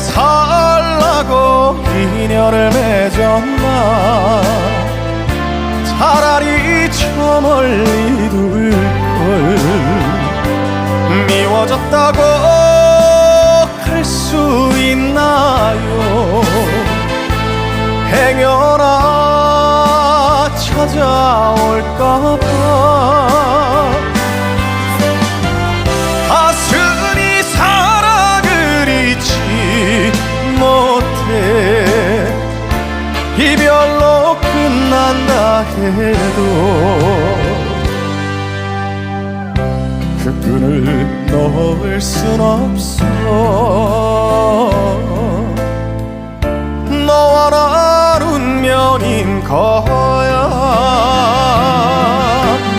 살라고 인연을 맺었나? 차라리 저 멀리 둘걸. 미워졌다고 할 수 있나요? 행여나 찾아올까봐 해도 그 끈을 넣을 순 없어. 너와 나눈 면인 거